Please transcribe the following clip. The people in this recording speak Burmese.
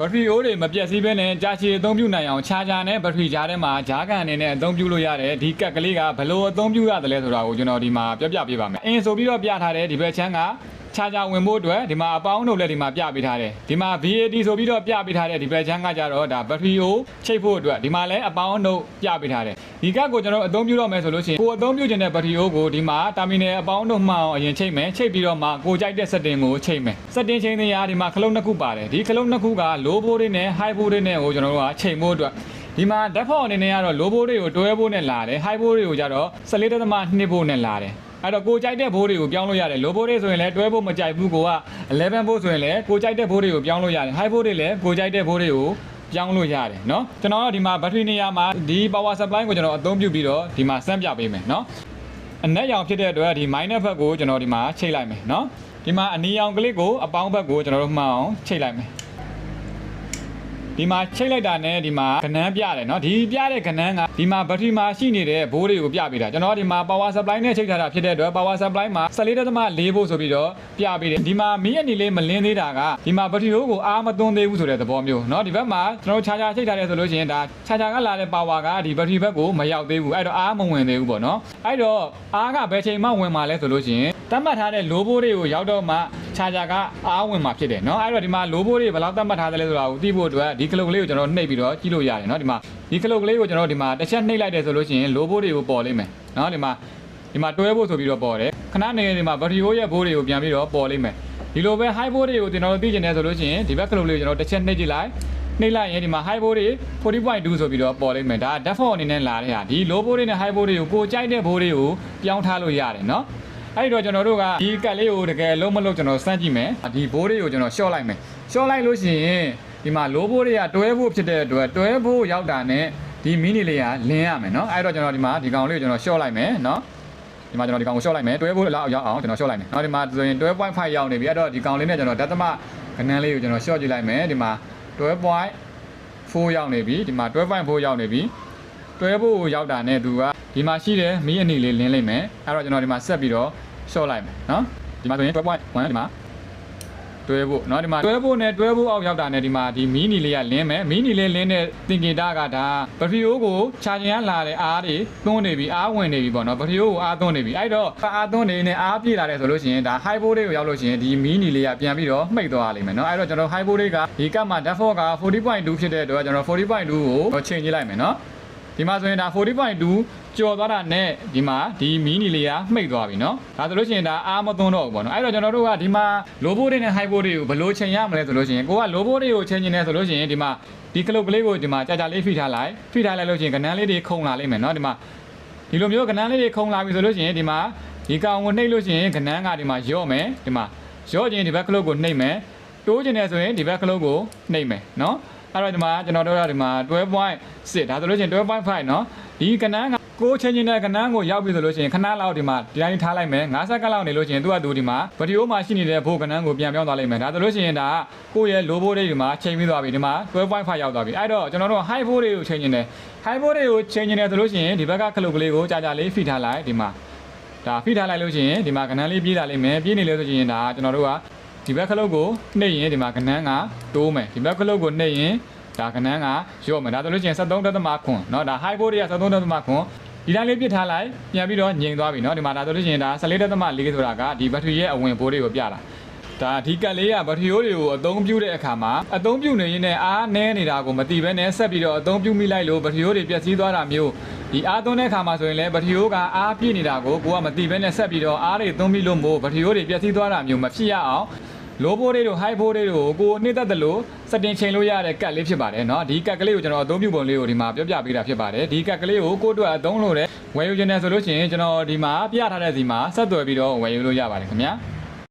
ဘက်ထရီအိုးတွေမပြတ်စည်းဘဲနဲ့ကြာရှည်အသုံးပြုနိုင်အောင်ချာဂျာနဲ့ဘက်ထရီကြားထဲမှာဂျားကန်အနေနဲ့အသုံးပြုလို့ရတယ်ဒီကက်ကလေးကဘယ်လိုအသုံးပြုရတယ်လဲဆိုတာကိုကျွန်တော်ဒီမှာပြောပြပေးပါမယ်အင်းဆိုပြီးတော့ပြထားတဲ့ဒီဘက်ချမ်းက ချာဂျာဝင်ဖို့အတွက်ဒီမှာအပေါင်းတို့လည်းဒီမှာပြပေးထားတယ်ဒီမှာ VAT ဆိုပြီးတော့ပြပေးထားတဲ့ဒီဘက်ချမ်းကကြတော့ဒါဘက်ထရီကိုချိတ်ဖို့အတွက်ဒီမှာလည်းအပေါင်းတို့ပြပေးထားတယ်ဒီကက်ကိုကျွန်တော်အသုံးပြုတော့မယ်ဆိုလို့ရှိရင်ကိုအသုံးပြုခြင်းတဲ့ဘက်ထရီအိုးကိုဒီမှာတာမီနယ်အပေါင်းတို့မှန်အောင်အရင်ချိတ်မယ်ချိတ်ပြီးတော့မှကိုကြိုက်တဲ့ setting ကိုချိတ်မယ် setting ချိန်နေရာဒီမှာခလုံးနှစ်ခုပါတယ်ဒီခလုံးနှစ်ခုက low ဘိုးတွေနဲ့ high ဘိုးတွေနဲ့ကိုကျွန်တော်တို့ကချိန်ဖို့အတွက်ဒီမှာ default အနေနဲ့ကတော့ low ဘိုးတွေကိုတွဲဖို့နဲ့လာတယ် high ဘိုးတွေကိုကြတော့14.2ဖို့နဲ့လာတယ် အဲ့တော့ကိုကြိုက်တဲ့ဘိုးတွေကိုပြောင်းလို့ရတယ် low ဘိုးတွေဆိုရင်လည်းတွဲဖို့မကြိုက်ဘူးကိုက11ဘိုးဆိုရင်လည်းကိုကြိုက်တဲ့ဘိုးတွေကိုပြောင်းလို့ရတယ် high ဘိုးတွေလည်းကိုကြိုက်တဲ့ဘိုးတွေကိုပြောင်းလို့ရတယ်เนาะကျွန်တော်တို့ဒီမှာ battery နေရာမှာဒီ power supply ကိုကျွန်တော်အသုံးပြုပြီးတော့ဒီမှာစမ်းပြပေးမယ်เนาะ အနက်ရောင်ဖြစ်တဲ့အတွက်ဒီ minus ဘက်ကိုကျွန်တော်ဒီမှာချိတ်လိုက်မယ်เนาะဒီမှာအနီရောင်ကလေးကိုအပေါင်းဘက်ကိုကျွန်တော်တို့မှန်အောင်ချိတ်လိုက်မယ် ဒီမှာချိတ်လိုက်တာနဲ့ဒီမှာကနန်းပြတယ်เนาะဒီပြတဲ့ကနန်းကဒီမှာဘက်ထရီမှာရှိနေတဲ့ဘိုးတွေကိုပြပေးတာကျွန်တော်ဒီမှာ power supply နဲ့ချိတ်ထားတာဖြစ်တဲ့အတွက် power supply မှာ14.4ဗို့ဆိုပြီးတော့ပြပေးတယ်ဒီမှာမီးအနေလေးမလင်းသေးတာကဒီမှာဘက်ထရီတို့ကိုအားမသွင်းသေးဘူးဆိုတဲ့သဘောမျိုးเนาะဒီဘက်မှာကျွန်တော် charger ချိတ်ထားတယ်ဆိုလို့ရှိရင်ဒါ charger ကလာတဲ့ power ကဒီဘက်ထရီဘက်ကိုမရောက်သေးဘူးအဲ့တော့အားမဝင်သေးဘူးပေါ့เนาะအဲ့တော့အားကဘယ်ချိန်မှဝင်မှာလဲဆိုလို့ရှိရင်တတ်မှတ်ထားတဲ့ low ဘိုးတွေကိုရောက်တော့မှ charger ကအားဝင်မှာဖြစ်တယ်เนาะအဲ့တော့ဒီမှာ low ဘိုးတွေဘယ်လောက်တတ်မှတ်ထားတယ်လဲဆိုတာကိုသိဖို့အတွက်ဒီကလုတ်ကလေးကိုကျွန်တော်နှိပ်ပြီးတော့ကြည့်လို့ရတယ်เนาะဒီမှာဒီကလုတ်ကလေးကိုကျွန်တော်ဒီမှာတစ်ချက်နှိပ်လိုက်တယ်ဆိုလို့ရှိရင် low ဘိုးတွေကိုပေါ်လိမ့်မယ်เนาะဒီမှာဒီမှာတွဲဖို့ဆိုပြီးတော့ပေါ်တယ်ခဏနေဒီမှာ battery ဟိုးရဲ့ဘိုးတွေကိုပြန်ပြီးတော့ပေါ်လိမ့်မယ်ဒီလိုပဲ high ဘိုးတွေကိုကျွန်တော်တို့သိကျင်တယ်ဆိုလို့ရှိရင်ဒီဘက်ကလုတ်လေးကိုကျွန်တော်တစ်ချက်နှိပ်ကြည့်လိုက်နှိပ်လိုက်ရင်ဒီမှာ high ဘိုးတွေ40.2ဆိုပြီးတော့ပေါ်လိမ့်မယ်ဒါ default အနေနဲ့လာတဲ့ဟာဒီ low ဘိုးတွေနဲ့ high ဘိုးတွေကိုကိုကြိုက်တဲ့ဘိုးတွေကိုပြောင်းထားလို့ရတယ်เนาะ အဲ့တော့ကျွန်တော်တို့ကဒီကတ်လေးကိုတကယ်လုံးမလုံးကျွန်တော်စမ်းကြည့်မယ်ဒီဘိုးလေးကိုကျွန်တော်ရှော့လိုက်မယ်ရှော့လိုက်လို့ရှိရင်ဒီမှာလိုးဘိုးတွေကတွဲဖို့ဖြစ်တဲ့အတွက်တွဲဖို့ရောက်တာနဲ့ဒီမီနီလေးကလင်းရမယ်နော်အဲ့တော့ကျွန်တော်ဒီမှာဒီကောင်လေးကိုကျွန်တော်ရှော့လိုက်မယ်နော်ဒီမှာကျွန်တော်ဒီကောင်ကိုရှော့လိုက်မယ်တွဲဖို့လောက်ရောက်အောင်ကျွန်တော်ရှော့လိုက်မယ်နော်ဒီမှာဆိုရင်12.5ရောက်နေပြီအဲ့တော့ဒီကောင်လေးနဲ့ကျွန်တော်ဒသမခဏန်းလေးကိုကျွန်တော်ရှော့ကြည့်လိုက်မယ်ဒီမှာ12.4ရောက်နေပြီဒီမှာ12.4ရောက်နေပြီတွဲဖို့ရောက်တာနဲ့သူကဒီမှာရှိတဲ့မီးအနီလေးလင်းလိုက်မယ်အဲ့တော့ကျွန်တော်ဒီမှာဆက်ပြီးတော့ ရှော့လိုက်မယ်နော်ဒီမှာဆိုရင်12.1ဒီမှာတွဲဖို့เนาะဒီမှာတွဲဖို့နဲ့တွဲဖို့အောက်ရောက်တာနဲ့ဒီမှာဒီမီနီလေးကလင်းမယ်မီနီလေးလင်းတဲ့သင်္ကေတကဒါဘက်ထရီအိုးကိုချာဂျင်ကလာတဲ့အားတွေသွင်းနေပြီအားဝင်နေပြီပေါ့နော်ဘက်ထရီအိုးကိုအားသွင်းနေပြီအဲ့တော့အားသွင်းနေနဲ့အားပြည့်လာတယ်ဆိုလို့ရှိရင်ဒါ high volt တွေကိုရောက်လို့ရှိရင်ဒီမီနီလေးကပြန်ပြီးတော့မှိတ်သွားလိမ့်မယ်เนาะအဲ့တော့ကျွန်တော် high volt တွေကဒီကပ်မှာ default က40.2ဖြစ်တဲ့အတွက်ကျွန်တော်40.2ကိုချိန်ကြည့်လိုက်မယ်เนาะ ဒီမှာဆိုရင်ဒါ40.2ကျော်သွားတာနဲ့ဒီမှာဒီမီနီလေးကမှိတ်သွားပြီเนาะဒါဆိုလို့ရှိရင်ဒါအားမသွန်းတော့ဘူးပေါ့နော်အဲ့တော့ကျွန်တော်တို့ကဒီမှာ low volt တွေနဲ့ high volt တွေကိုဘယ်လိုချိန်ရမလဲဆိုလို့ရှိရင်ကိုက low volt တွေကိုချိန်နေတယ်ဆိုလို့ရှိရင်ဒီမှာဒီကလုတ်ကလေးကိုဒီမှာကြာကြာလေးဖိထားလိုက်ဖိထားလိုက်လို့ရှိရင်ကနန်းလေးတွေခုံလာလိမ့်မယ်เนาะဒီမှာဒီလိုမျိုးကနန်းလေးတွေခုံလာပြီဆိုလို့ရှိရင်ဒီမှာဒီကောင်ကိုနှိပ်လို့ရှိရင်ကနန်းကဒီမှာရော့မယ်ဒီမှာရော့ခြင်းဒီဘက်ကလုတ်ကိုနှိပ်မယ်တိုးခြင်းတယ်ဆိုရင်ဒီဘက်ကလုတ်ကိုနှိပ်မယ်เနာะ အဲ့တော့ဒီမှာကျွန်တော်တို့ကဒီမှာ12.6ဒါဆိုလို့ရှိရင်12.5เนาะဒီကနန်းကကိုချင်းချင်းတဲ့ကနန်းကိုရောက်ပြီဆိုလို့ရှိရင်ခဏလောက်ဒီမှာဒီတိုင်းထားလိုက်မယ်9စက္ကန့်လောက်နေလို့ရှိရင်သူကသူဒီမှာဗီဒီယိုမှာရှိနေတဲ့ဘိုးကနန်းကိုပြန်ပြောင်းသွားလိုက်မယ်ဒါဆိုလို့ရှိရင်ဒါကိုယ့်ရဲ့ low ဘိုးတွေဒီမှာချိန်ပြီးသွားပြီဒီမှာ12.5ရောက်သွားပြီအဲ့တော့ကျွန်တော်တို့ high ဘိုးတွေကိုချိန်နေတယ် high ဘိုးတွေကိုချိန်နေတယ်ဆိုလို့ရှိရင်ဒီဘက်ကခလုတ်ကလေးကိုကြာကြာလေးဖိထားလိုက်ဒီမှာဒါဖိထားလိုက်လို့ရှိရင်ဒီမှာကနန်းလေးပြေးလာလိမ့်မယ်ပြေးနေလို့ဆိုရင်ဒါကျွန်တော်တို့က ဒီဘက်ခလုတ်ကိုနှိပ်ရင်ဒီမှာကနန်းကတိုးမယ်ဒီဘက်ခလုတ်ကိုနှိပ်ရင် ဒါကနန်းကရော့မယ်ဒါဆိုလို့ချင်း73.9เนาะဒါ high volt တွေက73.9ဒီတိုင်းလေးပြစ်ထားလိုက်ပြန်ပြီးတော့ငြိမ်သွားပြီเนาะဒီမှာဒါဆိုလို့ချင်းဒါ14.4ဆိုတာကဒီဘက်ထရီရဲ့အဝင်ဘိုးတွေကိုပြတာဒါဒီကက်လေးကဘက်ထရီယိုးတွေကိုအသုံးပြုတဲ့အခါမှာအသုံးပြုနေရင်လည်းအားနည်းနေတာကိုမသိဘဲနဲ့ဆက်ပြီးတော့အသုံးပြုမိလိုက်လို့ဘက်ထရီယိုးတွေပျက်စီးသွားတာမျိုးဒီအားသွင်းတဲ့အခါမှာဆိုရင်လည်းဘက်ထရီယိုးကအားပြည့်နေတာကိုကိုကမသိဘဲနဲ့ဆက်ပြီးတော့အားတွေသုံးပြီးလို့မို့ဘက်ထရီယိုးတွေပျက်စီးသွားတာမျိုးမဖြစ်ရအောင် low volt တွေတို့ high volt တွေတို့ကိုနှိမ့်သက်တယ်လို့စတင်ချိန်လို့ရတဲ့ကတ်လေးဖြစ်ပါတယ်เนาะဒီကတ်ကလေးကိုကျွန်တော်အသုံးပြုပုံလေးကိုဒီမှာပြောပြပေးတာဖြစ်ပါတယ်ဒီကတ်ကလေးကိုကိုယ့်အတွက်အသုံးလို့တဲ့ဝယ်ယူခြင်းနဲ့ဆိုလို့ရှိရင်ကျွန်တော်ဒီမှာပြထားတဲ့စီမှာဆက်သွယ်ပြီးတော့ဝယ်ယူလို့ရပါတယ်ခင်ဗျာ